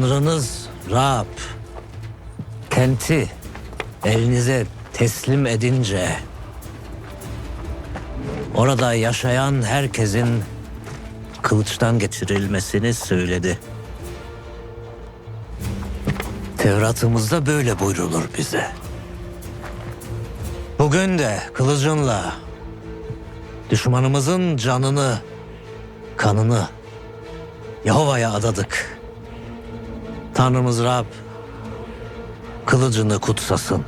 Tanrınız Rab kenti elinize teslim edince orada yaşayan herkesin kılıçtan geçirilmesini söyledi. Tevratımızda böyle buyrulur bize. Bugün de kılıcınla düşmanımızın canını, kanını Yahova'ya adadık. Tanrımız Rab kılıcını kutsasın.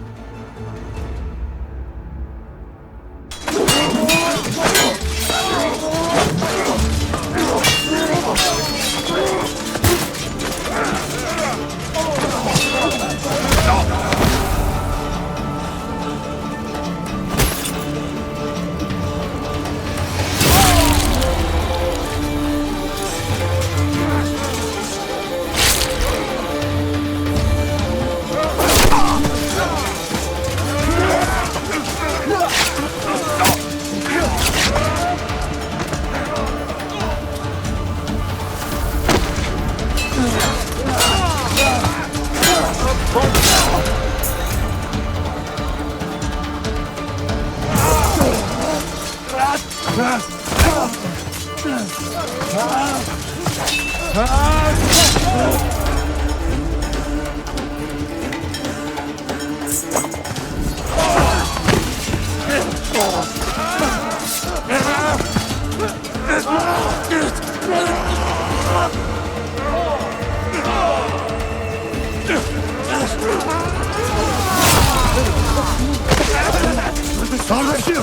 Kardeşim!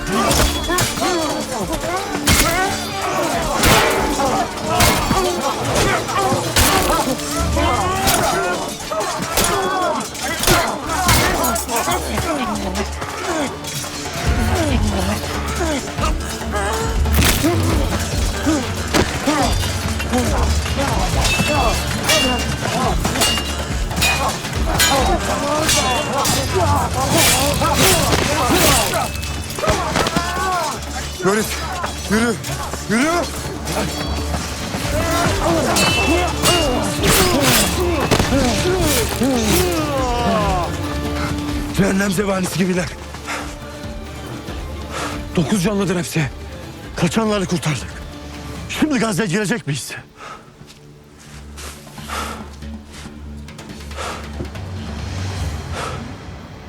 Yürü, yürü, yürü. Cehennem zebanisi gibiler. Dokuz canlıdır hepsi. Kaçanları kurtardık. Şimdi Gazze'ye girecek miyiz?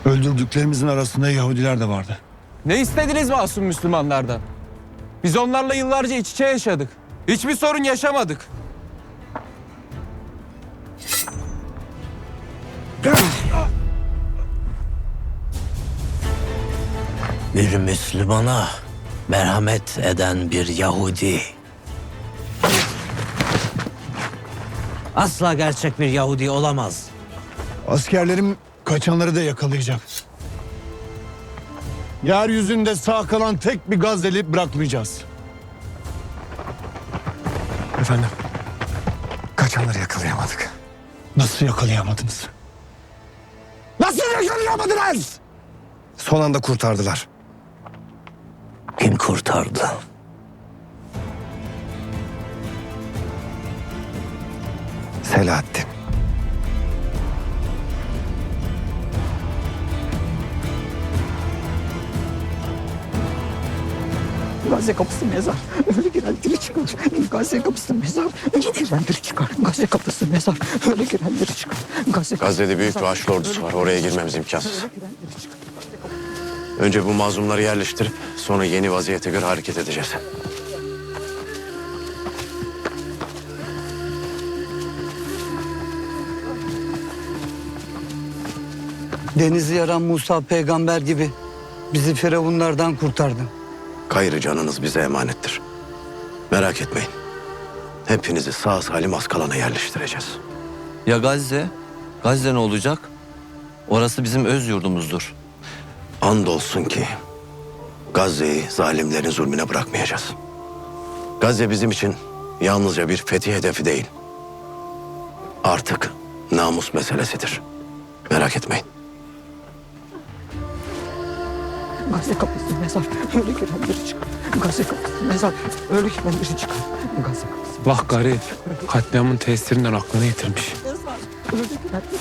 Öldürdüklerimizin arasında Yahudiler de vardı. Ne istediniz masum Müslümanlardan? Biz onlarla yıllarca iç içe yaşadık. Hiçbir sorun yaşamadık. Bir Müslümana merhamet eden bir Yahudi. Asla gerçek bir Yahudi olamaz. Askerlerim kaçanları da yakalayacak. Yeryüzünde sağ kalan tek bir Gazze'li bırakmayacağız. Efendim? Kaçanları yakalayamadık. Nasıl yakalayamadınız? Nasıl yakalayamadınız? Son anda kurtardılar. Kim kurtardı? Selahattin. Gazze kapısı mezar. Öyle giren diri çıkar. Gazze kapısı mezar. Öyle giren diri çıkar. Gazze kapısı mezar. Öyle giren diri çıkar. Gazze Gazze'de büyük bir Haçlı ordusu var. Oraya girmemiz imkansız. Önce bu mazlumları yerleştirip sonra yeni vaziyete göre hareket edeceğiz. Denizi yaran Musa peygamber gibi bizi firavunlardan kurtardın. Gayrı canınız bize emanettir. Merak etmeyin. Hepinizi sağ salim Askalan'a yerleştireceğiz. Ya Gazze? Gazze ne olacak? Orası bizim öz yurdumuzdur. Andolsun ki Gazze'yi zalimlerin zulmüne bırakmayacağız. Gazze bizim için yalnızca bir fetih hedefi değil. Artık namus meselesidir. Merak etmeyin. Gazze kapısı mezar. Öyle giren diri çıkar. Gazze kapısı mezar. Öyle girenleri çıkar. Gazze kapısı Vah garip. Katliamın tesirinden aklını yitirmiş.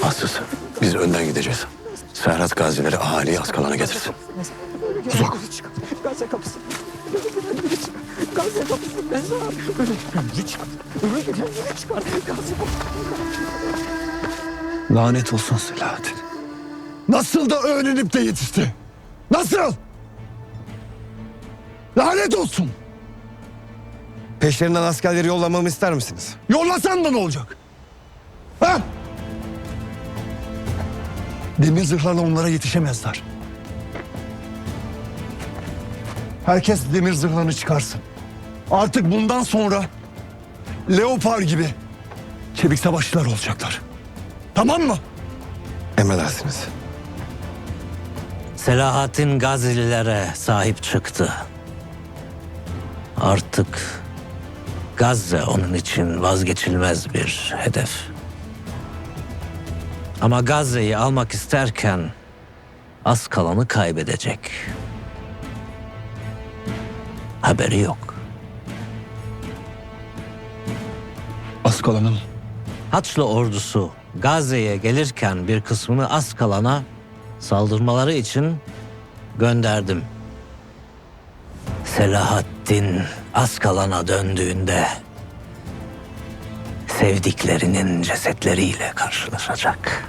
Aslısı biz önden gideceğiz. Serhat gazileri ahaliyi Askalan'a getirsin. çıkar. Gazze kapısı. Gazze kapısı mezar. Öyle girenleri çıkar. Öyle girenleri çıkar. Gazze kapısı. Lanet olsun Selahattin. Nasıl da öğrenip de yetişti? Nasıl? Lanet olsun. Peşlerinden askerleri yollamamı ister misiniz? Yollasan da ne olacak? Ha? Demir zırhlarla onlara yetişemezler. Herkes demir zırhlarını çıkarsın. Artık bundan sonra leopar gibi çevik savaşçılar olacaklar. Tamam mı? Emredersiniz. Selahattin Gazililere sahip çıktı. Artık Gazze onun için vazgeçilmez bir hedef. Ama Gazze'yi almak isterken az kalanı kaybedecek. Haberi yok. Askalan'ın Haçlı ordusu Gazze'ye gelirken bir kısmını Askalan'a saldırmaları için gönderdim. Selahaddin Askalan'a döndüğünde sevdiklerinin cesetleriyle karşılaşacak.